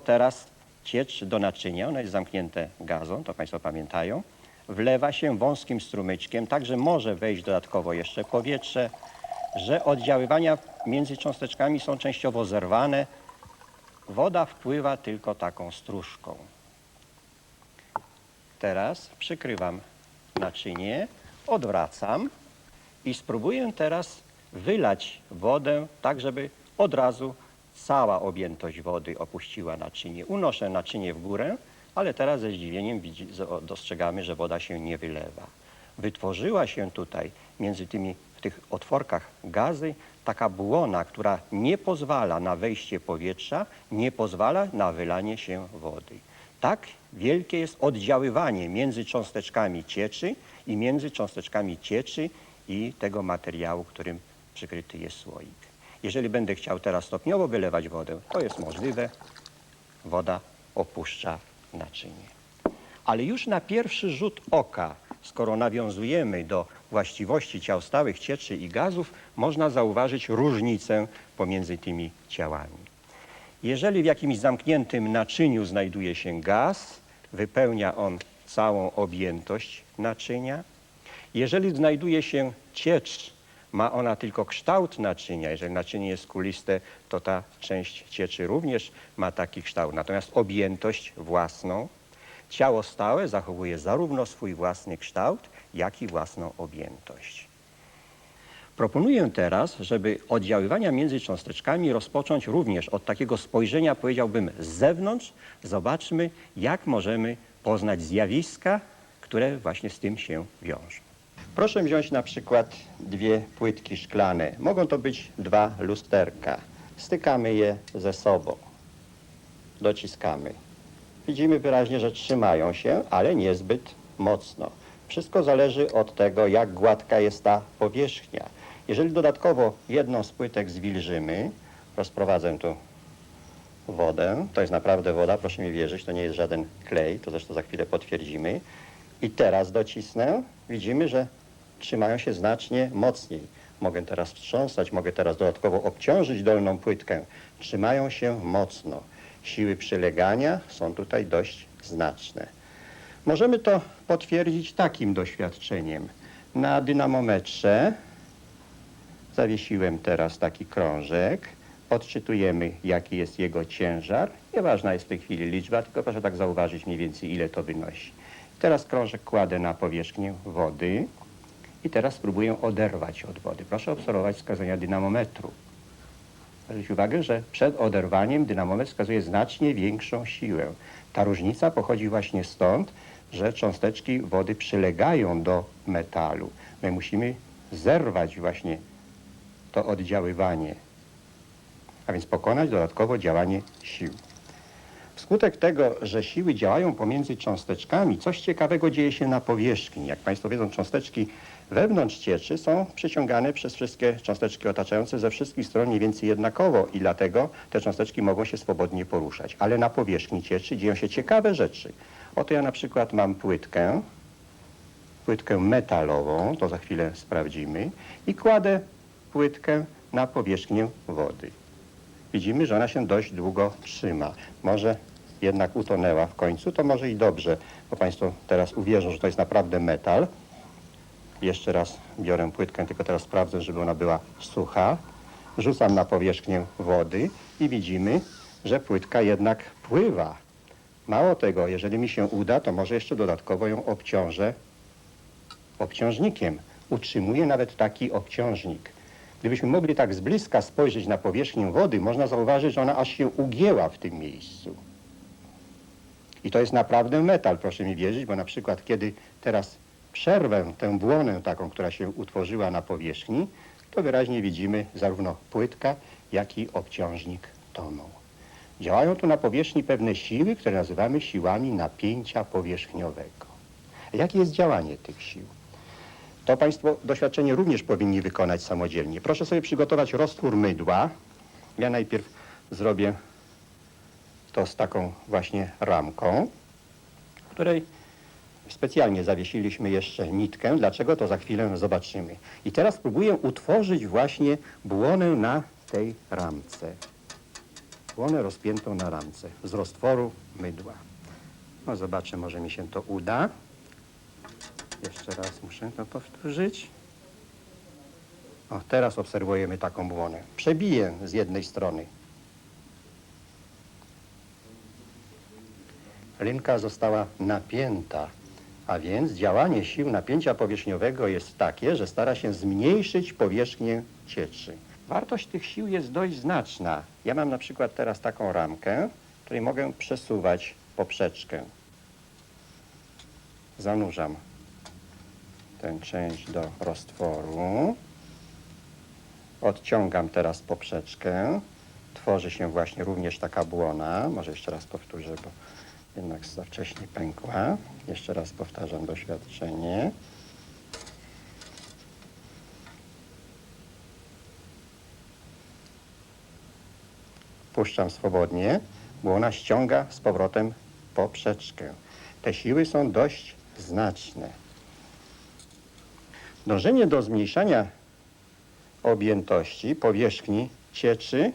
Teraz ciecz do naczynia, ono jest zamknięte gazą, to Państwo pamiętają. Wlewa się wąskim strumyczkiem, tak że może wejść dodatkowo jeszcze powietrze, że oddziaływania między cząsteczkami są częściowo zerwane. Woda wpływa tylko taką stróżką. Teraz przykrywam naczynie, odwracam i spróbuję teraz wylać wodę tak, żeby od razu cała objętość wody opuściła naczynie. Unoszę naczynie w górę, ale teraz ze zdziwieniem dostrzegamy, że woda się nie wylewa. Wytworzyła się tutaj między tymi, w tych otworkach gazy taka błona, która nie pozwala na wejście powietrza, nie pozwala na wylanie się wody. Tak wielkie jest oddziaływanie między cząsteczkami cieczy i między cząsteczkami cieczy i tego materiału, którym przykryty jest słoik. Jeżeli będę chciał teraz stopniowo wylewać wodę, to jest możliwe. Woda opuszcza naczynie. Ale już na pierwszy rzut oka, skoro nawiązujemy do właściwości ciał stałych, cieczy i gazów, można zauważyć różnicę pomiędzy tymi ciałami. Jeżeli w jakimś zamkniętym naczyniu znajduje się gaz, wypełnia on całą objętość naczynia. Jeżeli znajduje się ciecz, ma ona tylko kształt naczynia. Jeżeli naczynie jest kuliste, to ta część cieczy również ma taki kształt. Natomiast objętość własną, ciało stałe zachowuje zarówno swój własny kształt, jak i własną objętość. Proponuję teraz, żeby oddziaływania między cząsteczkami rozpocząć również od takiego spojrzenia, powiedziałbym, z zewnątrz. Zobaczmy, jak możemy poznać zjawiska, które właśnie z tym się wiążą. Proszę wziąć na przykład dwie płytki szklane. Mogą to być dwa lusterka. Stykamy je ze sobą. Dociskamy. Widzimy wyraźnie, że trzymają się, ale niezbyt mocno. Wszystko zależy od tego, jak gładka jest ta powierzchnia. Jeżeli dodatkowo jedną z płytek zwilżymy, rozprowadzę tu wodę, to jest naprawdę woda, proszę mi wierzyć, to nie jest żaden klej, to zresztą za chwilę potwierdzimy. I teraz docisnę, widzimy, że trzymają się znacznie mocniej. Mogę teraz wstrząsać, mogę teraz dodatkowo obciążyć dolną płytkę. Trzymają się mocno. Siły przylegania są tutaj dość znaczne. Możemy to potwierdzić takim doświadczeniem. Na dynamometrze zawiesiłem teraz taki krążek. Odczytujemy, jaki jest jego ciężar. Nieważna jest w tej chwili liczba, tylko proszę tak zauważyć mniej więcej, ile to wynosi. Teraz krążek kładę na powierzchnię wody i teraz spróbuję oderwać od wody. Proszę obserwować wskazania dynamometru. Zwróć uwagę, że przed oderwaniem dynamometr wskazuje znacznie większą siłę. Ta różnica pochodzi właśnie stąd, że cząsteczki wody przylegają do metalu. My musimy zerwać właśnie to oddziaływanie, a więc pokonać dodatkowo działanie sił. Wskutek tego, że siły działają pomiędzy cząsteczkami, coś ciekawego dzieje się na powierzchni. Jak Państwo wiedzą, cząsteczki wewnątrz cieczy są przyciągane przez wszystkie cząsteczki otaczające ze wszystkich stron mniej więcej jednakowo i dlatego te cząsteczki mogą się swobodnie poruszać. Ale na powierzchni cieczy dzieją się ciekawe rzeczy. Oto ja na przykład mam płytkę, płytkę metalową, to za chwilę sprawdzimy, i kładę płytkę na powierzchnię wody. Widzimy, że ona się dość długo trzyma. Może jednak utonęła w końcu, to może i dobrze, bo Państwo teraz uwierzą, że to jest naprawdę metal. Jeszcze raz biorę płytkę, tylko teraz sprawdzę, żeby ona była sucha. Rzucam na powierzchnię wody i widzimy, że płytka jednak pływa. Mało tego, jeżeli mi się uda, to może jeszcze dodatkowo ją obciążę obciążnikiem. Utrzymuje nawet taki obciążnik. Gdybyśmy mogli tak z bliska spojrzeć na powierzchnię wody, można zauważyć, że ona aż się ugięła w tym miejscu. I to jest naprawdę metal, proszę mi wierzyć, bo na przykład kiedy teraz przerwę tę błonę taką, która się utworzyła na powierzchni, to wyraźnie widzimy zarówno płytka, jak i obciążnik toną. Działają tu na powierzchni pewne siły, które nazywamy siłami napięcia powierzchniowego. Jakie jest działanie tych sił? To Państwo doświadczenie również powinni wykonać samodzielnie. Proszę sobie przygotować roztwór mydła. Ja najpierw zrobię to z taką właśnie ramką, której specjalnie zawiesiliśmy jeszcze nitkę. Dlaczego? To za chwilę zobaczymy. I teraz spróbuję utworzyć właśnie błonę na tej ramce. Błonę rozpiętą na ramce z roztworu mydła. No zobaczę, może mi się to uda. Jeszcze raz muszę to powtórzyć. O, teraz obserwujemy taką błonę. Przebiję z jednej strony. Linka została napięta, a więc działanie sił napięcia powierzchniowego jest takie, że stara się zmniejszyć powierzchnię cieczy. Wartość tych sił jest dość znaczna. Ja mam na przykład teraz taką ramkę, której mogę przesuwać poprzeczkę. Zanurzam tę część do roztworu. Odciągam teraz poprzeczkę. Tworzy się właśnie również taka błona. Może jeszcze raz powtórzę, bo jednak za wcześnie pękła. Jeszcze raz powtarzam doświadczenie. Puszczam swobodnie, błona ściąga z powrotem poprzeczkę. Te siły są dość znaczne. Dążenie do zmniejszania objętości powierzchni cieczy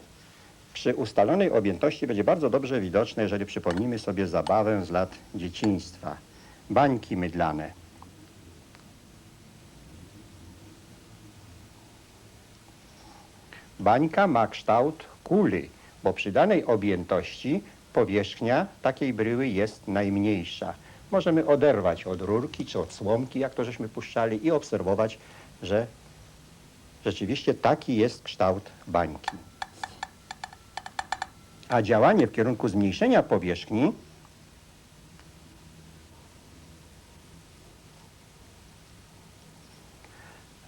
przy ustalonej objętości będzie bardzo dobrze widoczne, jeżeli przypomnimy sobie zabawę z lat dzieciństwa. Bańki mydlane. Bańka ma kształt kuli, bo przy danej objętości powierzchnia takiej bryły jest najmniejsza. Możemy oderwać od rurki czy od słomki, jak to żeśmy puszczali i obserwować, że rzeczywiście taki jest kształt bańki. A działanie w kierunku zmniejszenia powierzchni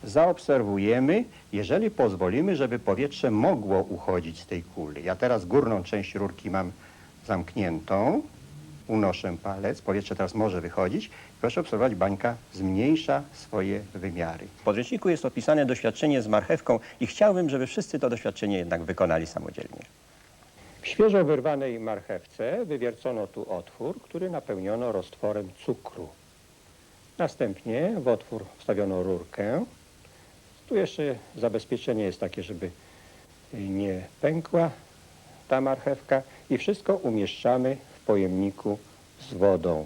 zaobserwujemy, jeżeli pozwolimy, żeby powietrze mogło uchodzić z tej kuli. Ja teraz górną część rurki mam zamkniętą, unoszę palec, powietrze teraz może wychodzić. Proszę obserwować, bańka zmniejsza swoje wymiary. W podręczniku jest opisane doświadczenie z marchewką i chciałbym, żeby wszyscy to doświadczenie jednak wykonali samodzielnie. W świeżo wyrwanej marchewce wywiercono tu otwór, który napełniono roztworem cukru. Następnie w otwór wstawiono rurkę. Tu jeszcze zabezpieczenie jest takie, żeby nie pękła ta marchewka i wszystko umieszczamy w pojemniku z wodą.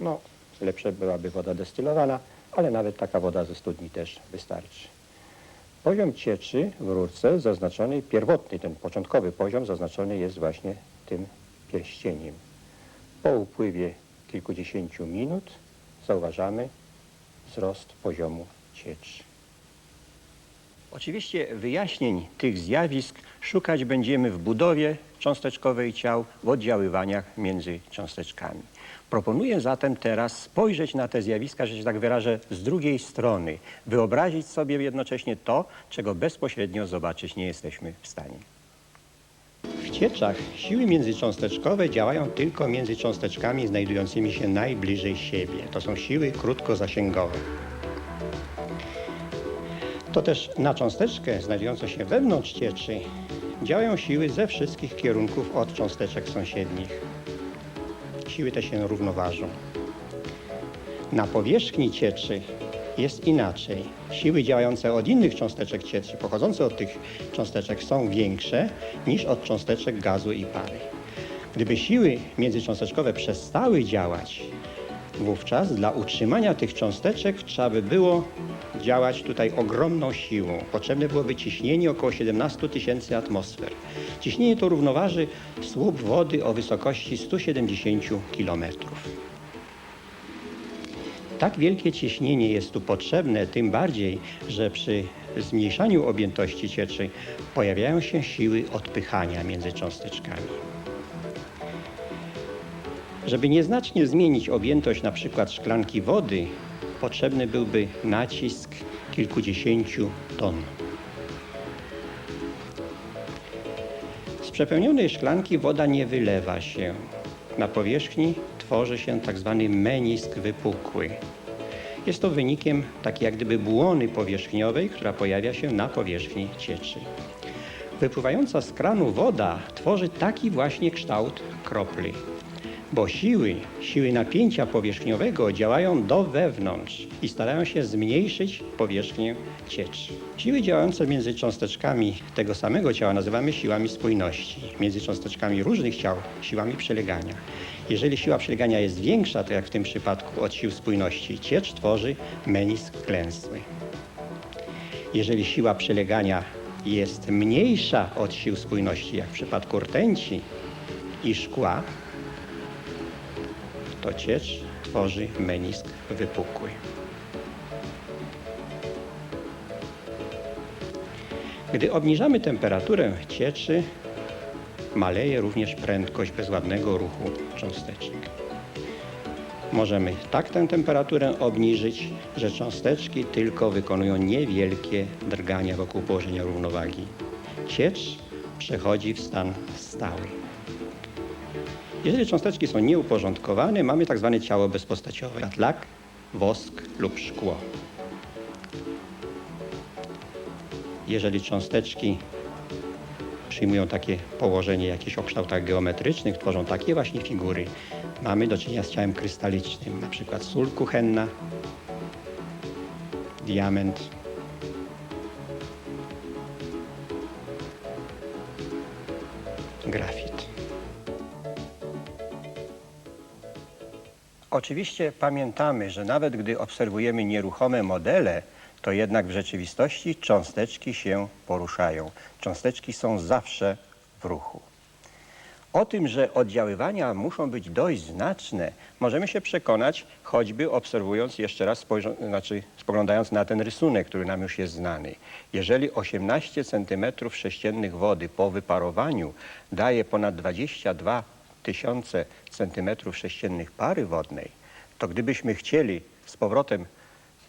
No, lepsze byłaby woda destylowana, ale nawet taka woda ze studni też wystarczy. Poziom cieczy w rurce zaznaczonej, pierwotny, ten początkowy poziom zaznaczony jest właśnie tym pierścieniem. Po upływie kilkudziesięciu minut zauważamy wzrost poziomu cieczy. Oczywiście wyjaśnień tych zjawisk szukać będziemy w budowie cząsteczkowej ciał, w oddziaływaniach między cząsteczkami. Proponuję zatem teraz spojrzeć na te zjawiska, że się tak wyrażę, z drugiej strony. Wyobrazić sobie jednocześnie to, czego bezpośrednio zobaczyć nie jesteśmy w stanie. W cieczach siły międzycząsteczkowe działają tylko między cząsteczkami znajdującymi się najbliżej siebie. To są siły krótkozasięgowe. To też na cząsteczkę znajdującą się wewnątrz cieczy działają siły ze wszystkich kierunków od cząsteczek sąsiednich. Siły te się równoważą. Na powierzchni cieczy jest inaczej. Siły działające od innych cząsteczek cieczy, pochodzące od tych cząsteczek są większe niż od cząsteczek gazu i pary. Gdyby siły międzycząsteczkowe przestały działać, wówczas dla utrzymania tych cząsteczek trzeba by było działać tutaj ogromną siłą. Potrzebne byłoby ciśnienie około 17 tysięcy atmosfer. Ciśnienie to równoważy słup wody o wysokości 170 km. Tak wielkie ciśnienie jest tu potrzebne, tym bardziej, że przy zmniejszaniu objętości cieczy pojawiają się siły odpychania między cząsteczkami. Żeby nieznacznie zmienić objętość przykład szklanki wody, potrzebny byłby nacisk kilkudziesięciu ton. Z przepełnionej szklanki woda nie wylewa się. Na powierzchni tworzy się tak zwany menisk wypukły. Jest to wynikiem takiej jak gdyby błony powierzchniowej, która pojawia się na powierzchni cieczy. Wypływająca z kranu woda tworzy taki właśnie kształt kropli, bo siły, siły napięcia powierzchniowego działają do wewnątrz i starają się zmniejszyć powierzchnię cieczy. Siły działające między cząsteczkami tego samego ciała nazywamy siłami spójności, między cząsteczkami różnych ciał siłami przylegania. Jeżeli siła przylegania jest większa, to jak w tym przypadku od sił spójności, ciecz tworzy menisk klęsły. Jeżeli siła przylegania jest mniejsza od sił spójności, jak w przypadku rtęci i szkła, to ciecz tworzy menisk wypukły. Gdy obniżamy temperaturę cieczy, maleje również prędkość bezładnego ruchu cząsteczek. Możemy tak tę temperaturę obniżyć, że cząsteczki tylko wykonują niewielkie drgania wokół położenia równowagi. Ciecz przechodzi w stan stały. Jeżeli cząsteczki są nieuporządkowane, mamy tak zwane ciało bezpostaciowe, lak, wosk lub szkło. Jeżeli cząsteczki przyjmują takie położenie jakieś o kształtach geometrycznych, tworzą takie właśnie figury, mamy do czynienia z ciałem krystalicznym, przykład sól kuchenna, diament, grafit. Oczywiście pamiętamy, że nawet gdy obserwujemy nieruchome modele, to jednak w rzeczywistości cząsteczki się poruszają. Cząsteczki są zawsze w ruchu. O tym, że oddziaływania muszą być dość znaczne, możemy się przekonać choćby obserwując jeszcze raz, znaczy spoglądając na ten rysunek, który nam już jest znany. Jeżeli 18 cm sześciennych wody po wyparowaniu daje ponad 22 tysiące centymetrów sześciennych pary wodnej, to gdybyśmy chcieli z powrotem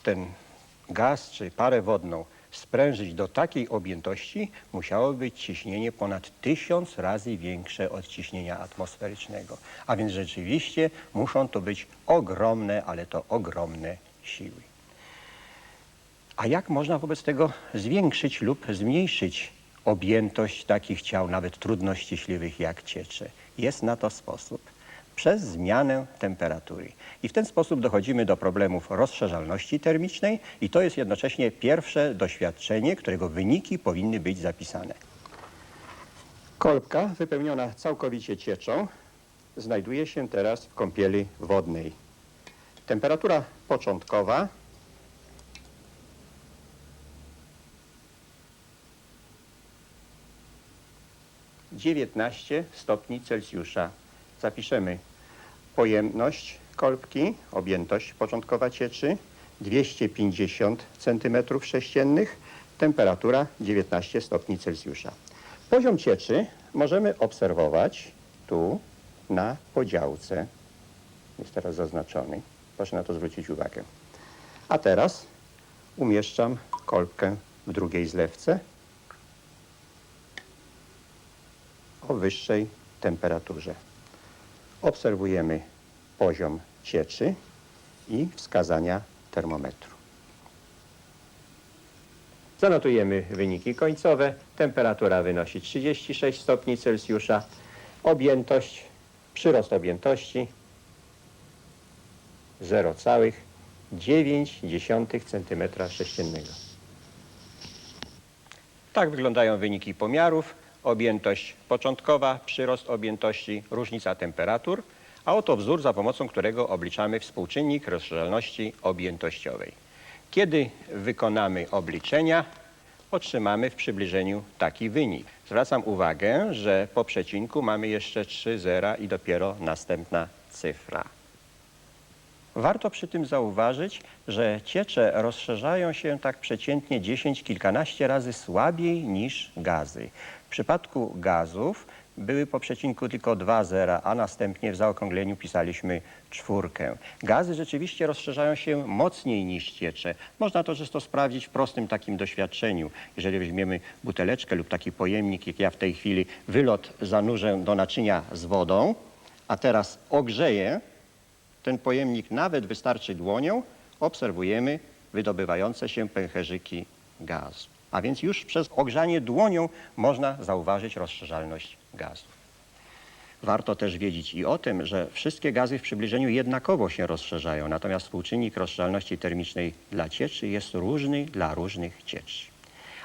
ten gaz czy parę wodną sprężyć do takiej objętości, musiało być ciśnienie ponad tysiąc razy większe od ciśnienia atmosferycznego. A więc rzeczywiście muszą to być ogromne, ale to ogromne siły. A jak można wobec tego zwiększyć lub zmniejszyć objętość takich ciał, nawet trudno ściśliwych jak ciecze? Jest na to sposób. Przez zmianę temperatury. I w ten sposób dochodzimy do problemów rozszerzalności termicznej i to jest jednocześnie pierwsze doświadczenie, którego wyniki powinny być zapisane. Kolbka wypełniona całkowicie cieczą znajduje się teraz w kąpieli wodnej. Temperatura początkowa dziewiętnaście stopni Celsjusza. Zapiszemy pojemność kolbki, objętość początkowa cieczy 250 cm3, temperatura 19 stopni Celsjusza. Poziom cieczy możemy obserwować tu na podziałce. Jest teraz zaznaczony. Proszę na to zwrócić uwagę. A teraz umieszczam kolbkę w drugiej zlewce o wyższej temperaturze. Obserwujemy poziom cieczy i wskazania termometru. Zanotujemy wyniki końcowe. Temperatura wynosi 36 stopni Celsjusza. Objętość, przyrost objętości 0,9 cm3. Tak wyglądają wyniki pomiarów. Objętość początkowa, przyrost objętości, różnica temperatur, a oto wzór, za pomocą którego obliczamy współczynnik rozszerzalności objętościowej. Kiedy wykonamy obliczenia, otrzymamy w przybliżeniu taki wynik. Zwracam uwagę, że po przecinku mamy jeszcze trzy zera i dopiero następna cyfra. Warto przy tym zauważyć, że ciecze rozszerzają się tak przeciętnie 10, kilkanaście razy słabiej niż gazy. W przypadku gazów były po przecinku tylko dwa zera, a następnie w zaokrągleniu pisaliśmy czwórkę. Gazy rzeczywiście rozszerzają się mocniej niż ciecze. Można to często sprawdzić w prostym takim doświadczeniu. Jeżeli weźmiemy buteleczkę lub taki pojemnik, jak ja w tej chwili, wylot zanurzę do naczynia z wodą, a teraz ogrzeję ten pojemnik, nawet wystarczy dłonią, obserwujemy wydobywające się pęcherzyki gazu. A więc już przez ogrzanie dłonią można zauważyć rozszerzalność gazów. Warto też wiedzieć i o tym, że wszystkie gazy w przybliżeniu jednakowo się rozszerzają, natomiast współczynnik rozszerzalności termicznej dla cieczy jest różny dla różnych cieczy.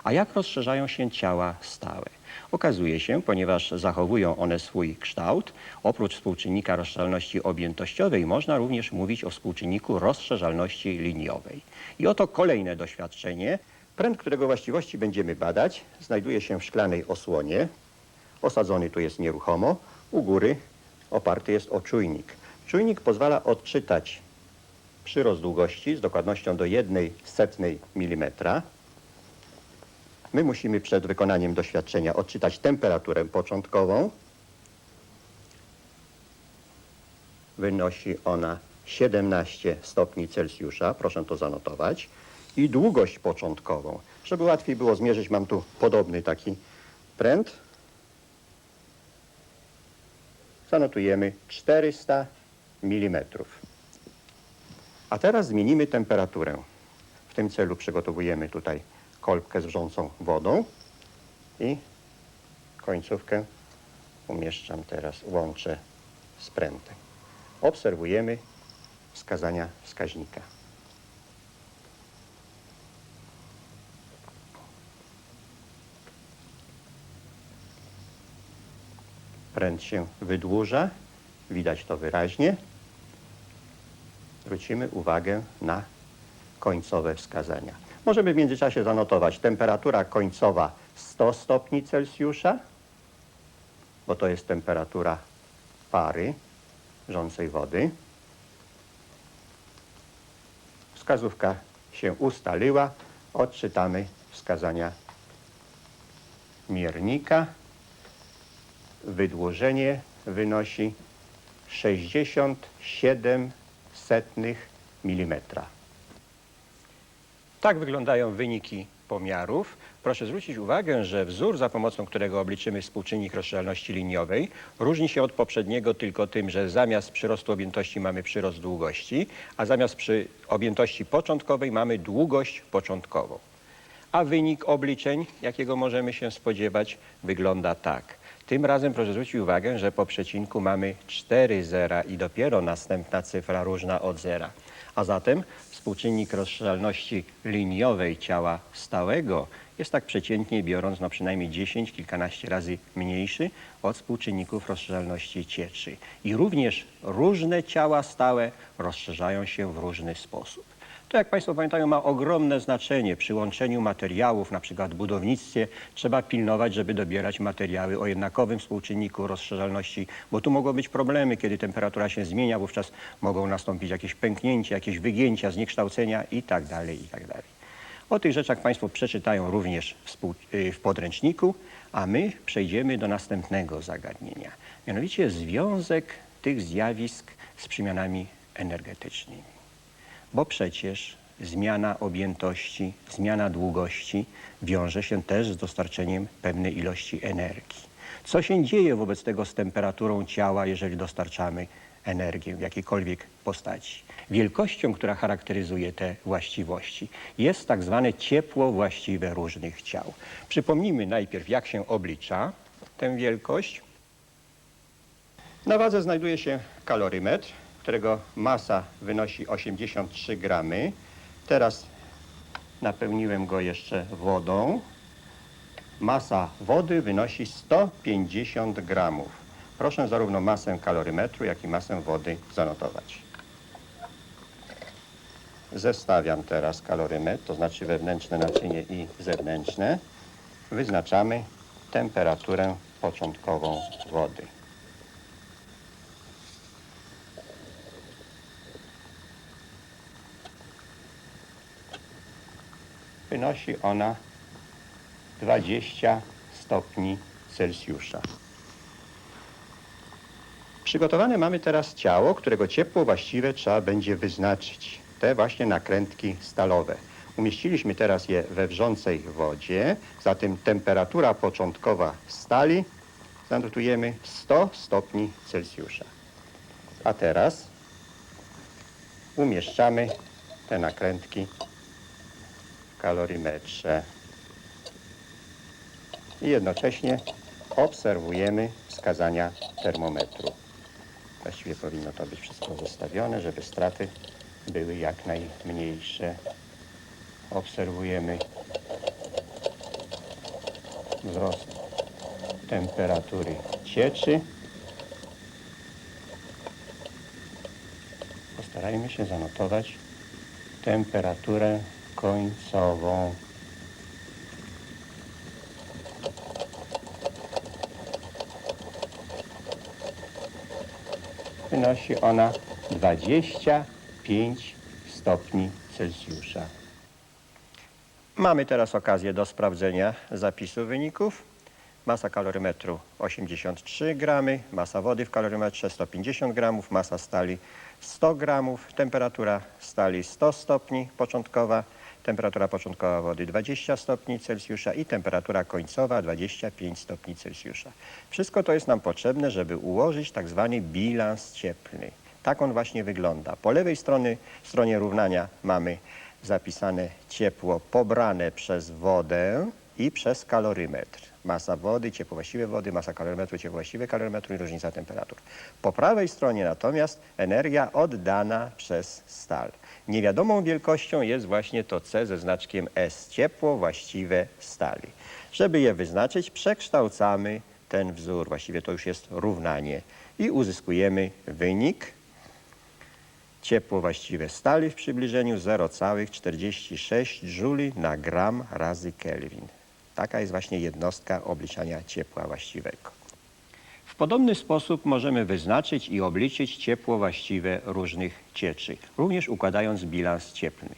A jak rozszerzają się ciała stałe? Okazuje się, ponieważ zachowują one swój kształt, oprócz współczynnika rozszerzalności objętościowej można również mówić o współczynniku rozszerzalności liniowej. I oto kolejne doświadczenie. Pręt, którego właściwości będziemy badać, znajduje się w szklanej osłonie. Osadzony tu jest nieruchomo. U góry oparty jest o czujnik. Czujnik pozwala odczytać przyrost długości z dokładnością do 1 setnej milimetra. My musimy przed wykonaniem doświadczenia odczytać temperaturę początkową. Wynosi ona 17 stopni Celsjusza, proszę to zanotować. I długość początkową. Żeby łatwiej było zmierzyć, mam tu podobny taki pręt. Zanotujemy 400 mm. A teraz zmienimy temperaturę. W tym celu przygotowujemy tutaj kolbkę z wrzącą wodą i końcówkę umieszczam teraz, łączę z prętem. Obserwujemy wskazania wskaźnika. Pręt się wydłuża, widać to wyraźnie. Zwrócimy uwagę na końcowe wskazania. Możemy w międzyczasie zanotować temperatura końcowa 100 stopni Celsjusza, bo to jest temperatura pary wrzącej wody. Wskazówka się ustaliła. Odczytamy wskazania miernika. Wydłużenie wynosi 67 setnych milimetra. Tak wyglądają wyniki pomiarów. Proszę zwrócić uwagę, że wzór, za pomocą którego obliczymy współczynnik rozszerzalności liniowej, różni się od poprzedniego tylko tym, że zamiast przyrostu objętości mamy przyrost długości, a zamiast przy objętości początkowej mamy długość początkową. A wynik obliczeń, jakiego możemy się spodziewać, wygląda tak. Tym razem proszę zwrócić uwagę, że po przecinku mamy 4 zera i dopiero następna cyfra różna od zera. A zatem współczynnik rozszerzalności liniowej ciała stałego jest tak przeciętnie biorąc no przynajmniej 10, kilkanaście razy mniejszy od współczynników rozszerzalności cieczy. I również różne ciała stałe rozszerzają się w różny sposób. To, jak Państwo pamiętają, ma ogromne znaczenie przy łączeniu materiałów, na przykład w budownictwie. Trzeba pilnować, żeby dobierać materiały o jednakowym współczynniku rozszerzalności, bo tu mogą być problemy, kiedy temperatura się zmienia, wówczas mogą nastąpić jakieś pęknięcia, jakieś wygięcia, zniekształcenia itd. itd. O tych rzeczach Państwo przeczytają również y, w podręczniku, a my przejdziemy do następnego zagadnienia. Mianowicie związek tych zjawisk z przemianami energetycznymi bo przecież zmiana objętości, zmiana długości wiąże się też z dostarczeniem pewnej ilości energii. Co się dzieje wobec tego z temperaturą ciała, jeżeli dostarczamy energię w jakiejkolwiek postaci? Wielkością, która charakteryzuje te właściwości, jest tak zwane ciepło właściwe różnych ciał. Przypomnijmy najpierw, jak się oblicza tę wielkość. Na wadze znajduje się kalorymetr, którego masa wynosi 83 gramy. Teraz napełniłem go jeszcze wodą. Masa wody wynosi 150 gramów. Proszę zarówno masę kalorymetru, jak i masę wody zanotować. Zestawiam teraz kalorymetr, to znaczy wewnętrzne naczynie i zewnętrzne. Wyznaczamy temperaturę początkową wody. Wynosi ona 20 stopni Celsjusza. Przygotowane mamy teraz ciało, którego ciepło właściwe trzeba będzie wyznaczyć. Te właśnie nakrętki stalowe. Umieściliśmy teraz je we wrzącej wodzie, zatem temperatura początkowa stali zanotujemy 100 stopni Celsjusza. A teraz umieszczamy te nakrętki w kalorymetrze i jednocześnie obserwujemy wskazania termometru. Właściwie powinno to być wszystko zostawione, żeby straty były jak najmniejsze. Obserwujemy wzrost temperatury cieczy. Postarajmy się zanotować temperaturę końcową. Wynosi ona 25 stopni Celsjusza. Mamy teraz okazję do sprawdzenia zapisu wyników. Masa kalorymetru 83 gramy, masa wody w kalorymetrze 150 gramów, masa stali 100 gramów, temperatura stali 100 stopni początkowa, temperatura początkowa wody 20 stopni Celsjusza i temperatura końcowa 25 stopni Celsjusza. Wszystko to jest nam potrzebne, żeby ułożyć tak zwany bilans cieplny. Tak on właśnie wygląda. Po lewej strony, stronie równania mamy zapisane ciepło pobrane przez wodę i przez kalorymetr. Masa wody, ciepło właściwe wody, masa kalorymetru, ciepło właściwe kalorymetru i różnica temperatur. Po prawej stronie natomiast energia oddana przez stal. Niewiadomą wielkością jest właśnie to C ze znaczkiem S, ciepło właściwe stali. Żeby je wyznaczyć, przekształcamy ten wzór, właściwie to już jest równanie i uzyskujemy wynik ciepło właściwe stali w przybliżeniu 0,46 Joule na gram razy Kelvin. Taka jest właśnie jednostka obliczania ciepła właściwego. W podobny sposób możemy wyznaczyć i obliczyć ciepło właściwe różnych cieczy, również układając bilans cieplny.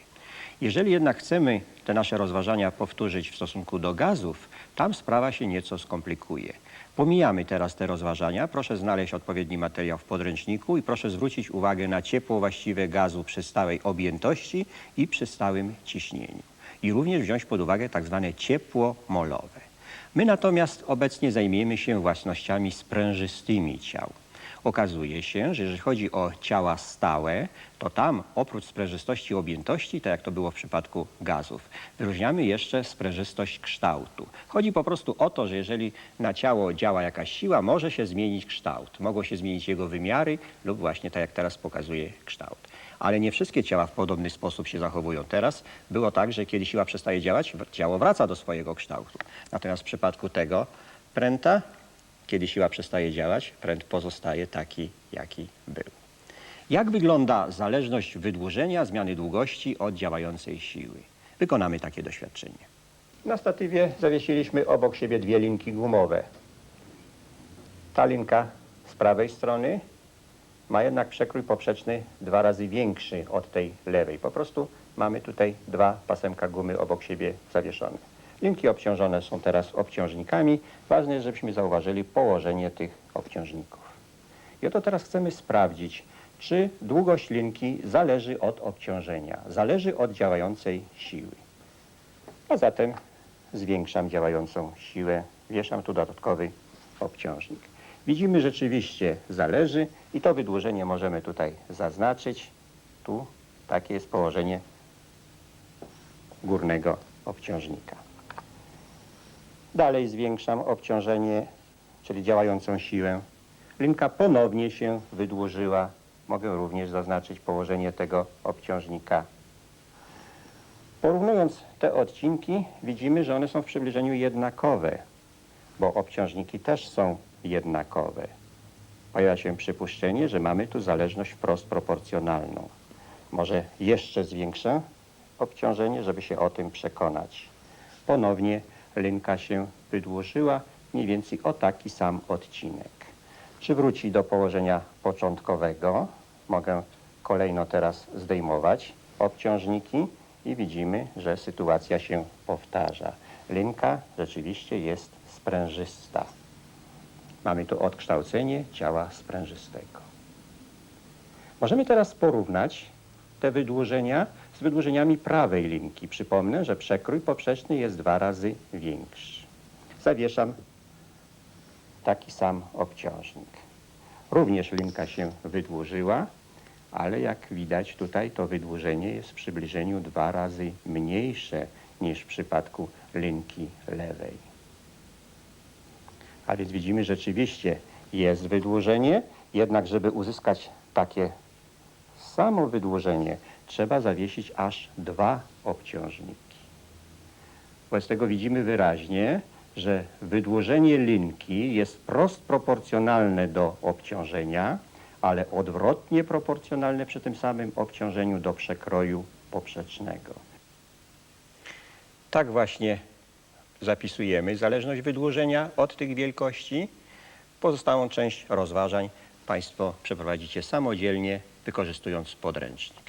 Jeżeli jednak chcemy te nasze rozważania powtórzyć w stosunku do gazów, tam sprawa się nieco skomplikuje. Pomijamy teraz te rozważania. Proszę znaleźć odpowiedni materiał w podręczniku i proszę zwrócić uwagę na ciepło właściwe gazu przy stałej objętości i przy stałym ciśnieniu. I również wziąć pod uwagę tak zwane ciepło molowe. My natomiast obecnie zajmiemy się własnościami sprężystymi ciał. Okazuje się, że jeżeli chodzi o ciała stałe, to tam oprócz sprężystości objętości, tak jak to było w przypadku gazów, wyróżniamy jeszcze sprężystość kształtu. Chodzi po prostu o to, że jeżeli na ciało działa jakaś siła, może się zmienić kształt. Mogą się zmienić jego wymiary lub właśnie tak jak teraz pokazuje kształt. Ale nie wszystkie ciała w podobny sposób się zachowują. Teraz było tak, że kiedy siła przestaje działać, ciało wraca do swojego kształtu. Natomiast w przypadku tego pręta kiedy siła przestaje działać, pręt pozostaje taki, jaki był. Jak wygląda zależność wydłużenia zmiany długości od działającej siły? Wykonamy takie doświadczenie. Na statywie zawiesiliśmy obok siebie dwie linki gumowe. Ta linka z prawej strony ma jednak przekrój poprzeczny dwa razy większy od tej lewej. Po prostu mamy tutaj dwa pasemka gumy obok siebie zawieszone. Linki obciążone są teraz obciążnikami. Ważne jest, żebyśmy zauważyli położenie tych obciążników. I oto teraz chcemy sprawdzić, czy długość linki zależy od obciążenia, zależy od działającej siły. A zatem zwiększam działającą siłę, wieszam tu dodatkowy obciążnik. Widzimy rzeczywiście zależy i to wydłużenie możemy tutaj zaznaczyć. Tu takie jest położenie górnego obciążnika. Dalej zwiększam obciążenie, czyli działającą siłę. Linka ponownie się wydłużyła. Mogę również zaznaczyć położenie tego obciążnika. Porównując te odcinki, widzimy, że one są w przybliżeniu jednakowe, bo obciążniki też są jednakowe. Pojawia się przypuszczenie, że mamy tu zależność wprost proporcjonalną. Może jeszcze zwiększę obciążenie, żeby się o tym przekonać. Ponownie linka się wydłużyła mniej więcej o taki sam odcinek. Przywróci do położenia początkowego. Mogę kolejno teraz zdejmować obciążniki i widzimy, że sytuacja się powtarza. Linka rzeczywiście jest sprężysta. Mamy tu odkształcenie ciała sprężystego. Możemy teraz porównać te wydłużenia z wydłużeniami prawej linki. Przypomnę, że przekrój poprzeczny jest dwa razy większy. Zawieszam taki sam obciążnik. Również linka się wydłużyła, ale jak widać tutaj to wydłużenie jest w przybliżeniu dwa razy mniejsze niż w przypadku linki lewej. A więc widzimy, rzeczywiście jest wydłużenie, jednak żeby uzyskać takie samo wydłużenie, trzeba zawiesić aż dwa obciążniki. Wobec tego widzimy wyraźnie, że wydłużenie linki jest prost proporcjonalne do obciążenia, ale odwrotnie proporcjonalne przy tym samym obciążeniu do przekroju poprzecznego. Tak właśnie zapisujemy zależność wydłużenia od tych wielkości. Pozostałą część rozważań Państwo przeprowadzicie samodzielnie, wykorzystując podręcznik.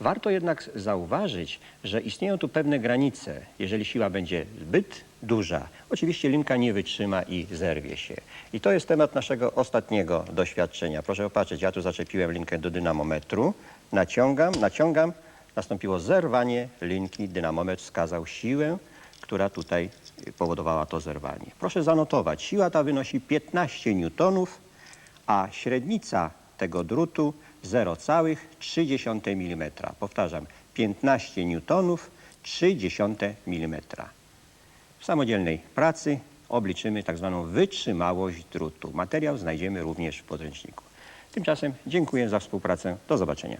Warto jednak zauważyć, że istnieją tu pewne granice. Jeżeli siła będzie zbyt duża, oczywiście linka nie wytrzyma i zerwie się. I to jest temat naszego ostatniego doświadczenia. Proszę popatrzeć, ja tu zaczepiłem linkę do dynamometru, naciągam, naciągam, nastąpiło zerwanie linki, dynamometr wskazał siłę, która tutaj powodowała to zerwanie. Proszę zanotować, siła ta wynosi 15 newtonów, a średnica tego drutu 0,3 mm. Powtarzam, 15 newtonów 0,3 mm. W samodzielnej pracy obliczymy tak zwaną wytrzymałość drutu. Materiał znajdziemy również w podręczniku. Tymczasem dziękuję za współpracę. Do zobaczenia.